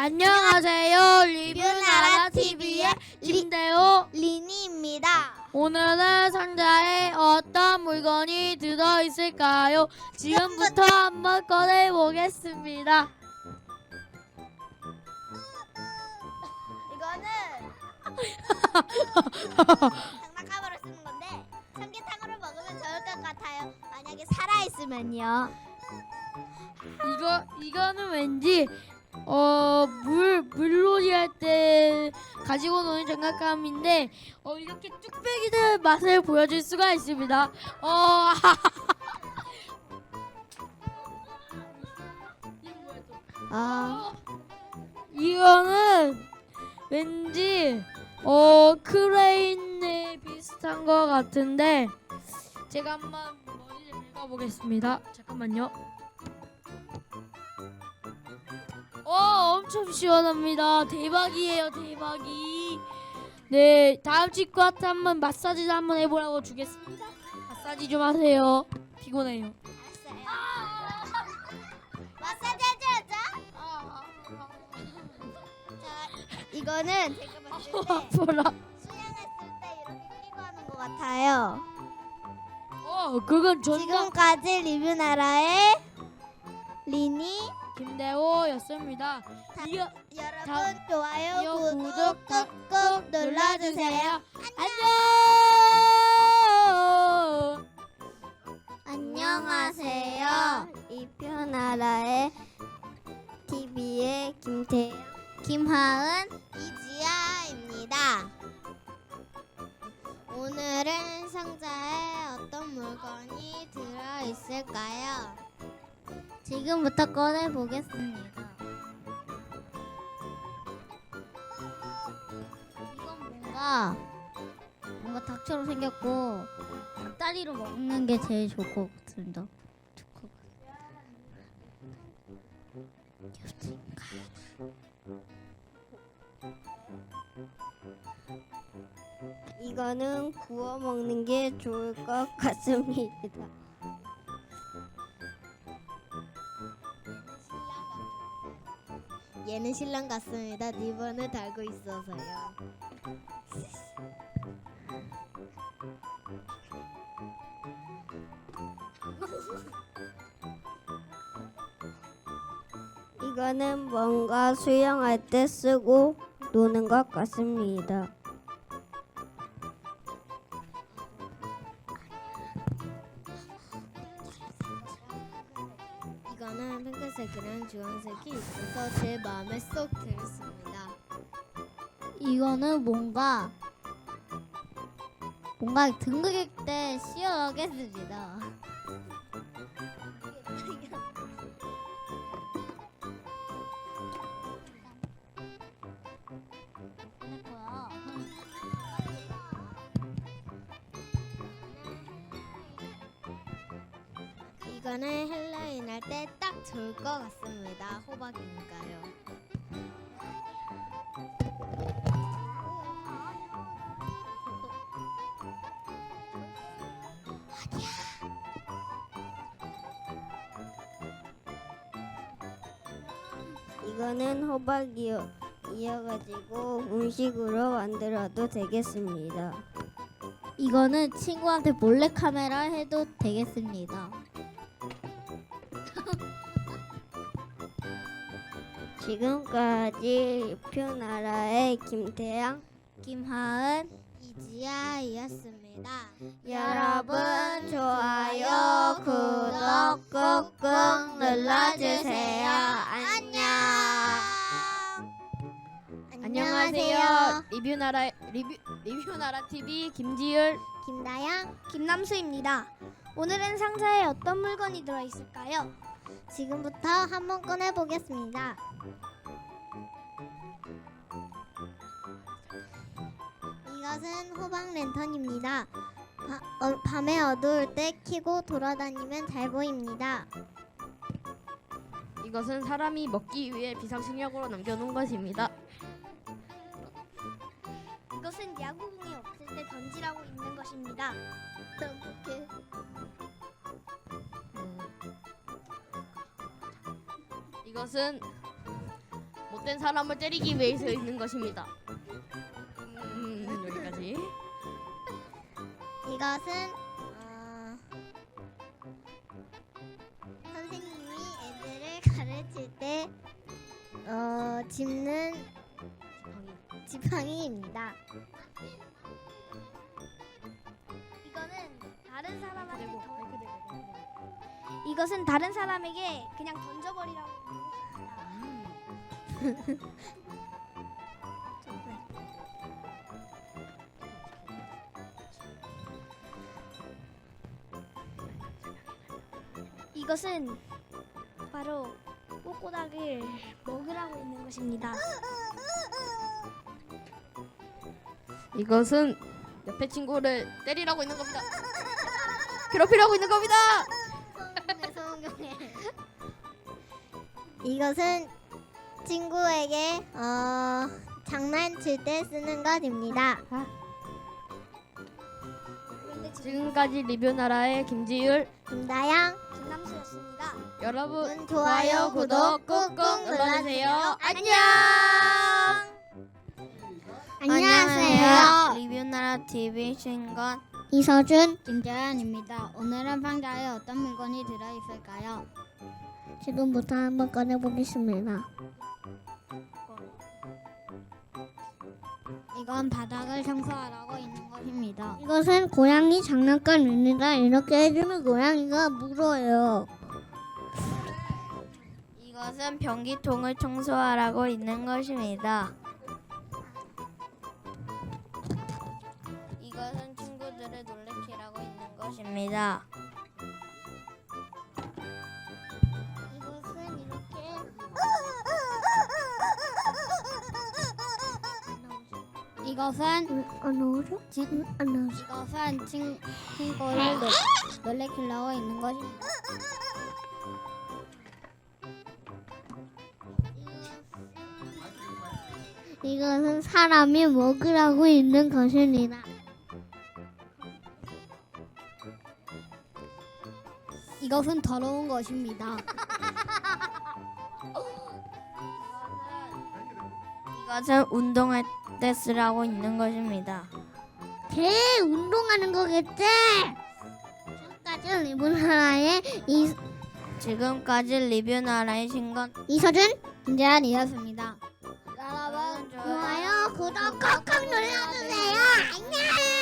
안녕하세요. 리뷰나라 TV의 김대호. 리니입니다. 오늘은 상자에 어떤 물건이 들어 있을까요? 지금부터 한번 꺼내 보겠습니다. 이거는 장난감으로 쓰는 건데 삼계탕으로 먹으면 좋을 것 같아요. 만약에 살아 있으면요. 이거 이거는 왠지 어 물 물놀이 할 때 가지고 노는 장난감인데 어 이렇게 뚝배기들 맛을 보여줄 수가 있습니다. 어 아, 이거는 왠지 어 크레인에 비슷한 것 같은데 제가 한번 머리를 읽어보겠습니다. 잠깐만요. 엄청 시원합니다. 대박이에요 대박이. 네 다음 친구한테 한번 마사지 한번 해보라고 주겠습니다. 마사지 좀 하세요. 피곤해요. 마사지 해줘야죠. 자, 이거는 제가 봤을 때 아파라. 수영했을 때 이렇게 끼고 하는 것 같아요. 어 그건 전자 지금까지 리뷰나라의 리니 김대호였습니다. 이거 여러분 다음- 좋아요 이거 구독 구독 꾹꾹 눌러주세요. 안녕. 안녕하세요. 이표나라의 TV의 김태 김하은 이지아입니다. 오늘은 상자에 어떤 물건이 들어 있을까요? 지금부터 꺼내 보겠습니다. 이건 뭔가 뭔가 닭처럼 생겼고 닭다리로 먹는 게 제일 좋을 것 같습니다. 이거는 구워 먹는 게 좋을 것 같습니다. 얘는 신랑 같습니다. 리본을 달고 있어서요. 이거는 뭔가 수영할 때 쓰고 노는 것 같습니다. 핑크색이랑 주황색이 있어서 제 마음에 쏙 들었습니다. 이거는 뭔가 뭔가 등극일 때 시원하겠습니다. 이거는 헬로윈 할때딱 좋을 것 같습니다. 호박이니까요. 이거는 호박이요. 이어가지고 음식으로 만들어도 되겠습니다. 이거는 친구한테 몰래 카메라 해도 되겠습니다. 지금까지 표나라의 김태양, 김하은, 이지아이었습니다. 여러분 좋아요, 구독 꾹꾹 눌러주세요. 안녕. 안녕하세요. 리뷰나라 리뷰 리뷰나라 TV 김지율. 김다양, 김남수입니다. 오늘은 상자에 어떤 물건이 들어 있을까요? 지금부터 한번 꺼내 보겠습니다. 이것은 호박 랜턴입니다. 바- 어, 밤에 어두울 때 켜고 돌아다니면 잘 보입니다. 이것은 사람이 먹기 위해 비상식량으로 남겨놓은 것입니다. 이것은 야구공이 없을 때 던지라고 있는 것입니다. 어떡해. 이것은 못된 사람을 때리기 위해서 있는 것입니다. 음, 여기까지. 이것은 어, 선생님이 애들을 가르칠 때 어, 짚는 지팡이입니다. 이거는 다른 사람한테 이것은 다른 사람에게 그냥 던져버리라고. 이것은 바로 꼬꼬닥을 먹으라고 있는 것입니다. 이것은 옆에 친구를 때리라고 있는 겁니다. 괴롭히라고 있는 겁니다. 이것은 친구에게 어, 장난칠 때 쓰는 것입니다. 지금까지 리뷰 나라의 김지율 김다영, 김남수였습니다. 여러분 좋아요, 구독 꾹꾹 눌러주세요. 안녕. 안녕하세요. 리뷰나라 TV 신건 이서준 김재현입니다. 오늘은 상자에 어떤 물건이 들어있을까요? 지금부터 한번 꺼내보겠습니다. 이건 바닥을 청소하라고 있는 것입니다. 이것은 고양이 장난감입니다. 이렇게 해주면 고양이가 물어요. 이것은 변기통을 청소하라고 있는 것입니다. 이것은 친구들을 놀래키라고 있는 것입니다. 이것은 안 나오죠? 지금 안 나오죠? 이것은 친, 친구를 놀, 놀래키려고 있는 것입니다. 이것은 사람이 먹으라고 있는 것입니다. 이것은 더러운 것입니다. 이것은 운동할 때 쓰라고 있는 것입니다. 개 운동하는 거겠지? 지금까지 리본 하나의 이, 지금까지 리뷰 나라의 신건 이서준 김재한이었습니다. 여러분 좋아요 구독 꾹꾹 눌러주세요. 안녕.